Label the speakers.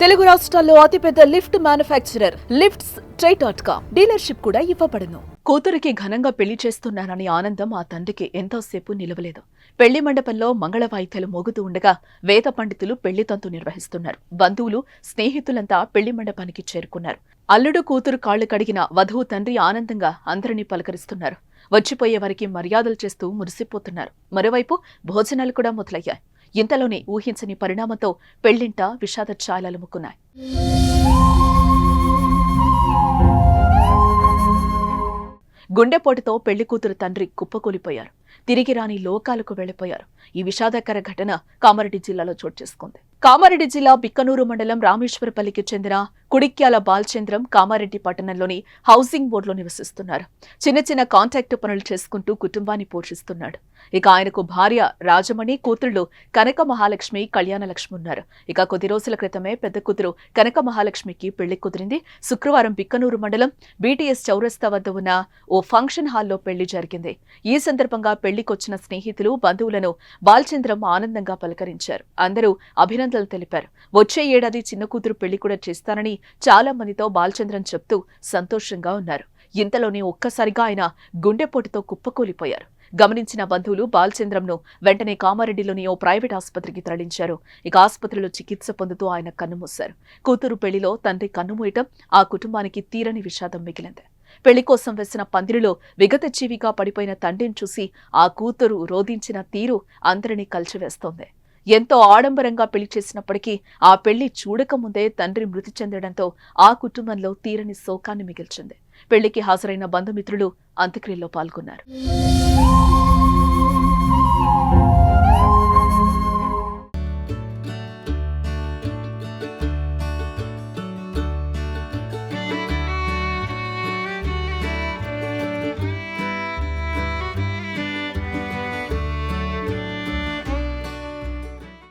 Speaker 1: తెలుగు రాష్ట్రాల్లో అతిపెద్ద lift manufacturer lifts try dot com dealership కూడా ఇవ్వబడును. కూతురికి ఘనంగా పెళ్ళి చేస్తున్నానని ఆనందం ఆ తండ్రికి ఎంతోసేపు నిలవలేదు. పెళ్ళి మండపంలో మంగళ వాయిద్యాలు మోగుతూ ఉండగా వేద పండితులు పెళ్ళి తంతు నిర్వహిస్తున్నారు. బంధువులు స్నేహితులంతా పెళ్ళి మండపానికి చేరుకున్నారు. అల్లుడు కూతురు కాళ్ళు కడిగిన వధువు తండ్రి ఆనందంగా అందరినీ పలకరిస్తున్నారు. వచ్చిపోయే వారికి మర్యాదలు చేస్తూ మురిసిపోతున్నారు. మరోవైపు భోజనాలు కూడా మొదలయ్యాయి. ఇంతలోనే ఊహించని పరిణామంతో పెళ్ళింట విషాద ఛాయలముకున్నాయి గుండెపోటుతో పెళ్ళి కూతురు తండ్రి కుప్పకూలిపోయారు. తిరిగి రాని లోకాలకు వెళ్ళిపోయారు ఈ విషాదకర ఘటన కామారెడ్డి జిల్లాలో చోటు చేసుకుంది. కామారెడ్డి జిల్లా బిక్కనూరు మండలం రామేశ్వరపల్లికి చెందిన కుడిక్యాల బాలచంద్రం కామారెడ్డి పట్టణంలోని హౌసింగ్ బోర్డులో నివసిస్తున్నారు. చిన్న చిన్న కాంట్రాక్ట్ పనులు చేసుకుంటూ కుటుంబాన్ని పోషిస్తున్నాడు. ఇక ఆయనకు భార్య రాజమణి కూతుళ్ళు కనక మహాలక్ష్మి కళ్యాణలక్ష్మి ఉన్నారు. ఇక కొద్ది రోజుల క్రితమే పెద్ద కూతురు కనక మహాలక్ష్మికి పెళ్ళి కుదిరింది. శుక్రవారం బిక్కనూరు మండలం బీటీఎస్ చౌరస్తా వద్ద ఉన్న ఓ ఫంక్షన్ హాల్లో పెళ్ళి జరిగింది. ఈ సందర్భంగా పెళ్ళికొచ్చిన స్నేహితులు బంధువులను బాలచంద్రం ఆనందంగా పలకరించారు. అందరూ అభినందనలు తెలిపారు. వచ్చే ఏడాది చిన్న కూతురు పెళ్ళి కూడా చేస్తానని చాలా మందితో బాలచంద్రన్ చెప్తూ సంతోషంగా ఉన్నారు. ఇంతలోనే ఒక్కసారిగా ఆయన గుండెపోటుతో కుప్పకూలిపోయారు. గమనించిన బంధువులు బాలచంద్రంను వెంటనే కామారెడ్డిలోని ఓ ప్రైవేట్ ఆసుపత్రికి తరలించారు. ఇక ఆసుపత్రిలో చికిత్స పొందుతూ ఆయన కన్నుమూశారు. కూతురు పెళ్ళిలో తండ్రి కన్నుమూయటం ఆ కుటుంబానికి తీరని విషాదం మిగిలింది. పెళ్ళి కోసం వేసిన పందిరిలో విగత జీవిగా పడిపోయిన తండ్రిని చూసి ఆ కూతురు రోధించిన తీరు అందరినీ కలిచివేస్తోంది. ఎంతో ఆడంబరంగా పెళ్ళి చేసినప్పటికీ ఆ పెళ్ళి చూడకముందే తండ్రి మృతి చెందడంతో ఆ కుటుంబంలో తీరని శోకాన్ని మిగిల్చింది. పెళ్ళికి హాజరైన బంధుమిత్రులు అంత్యక్రియల్లో పాల్గొన్నారు.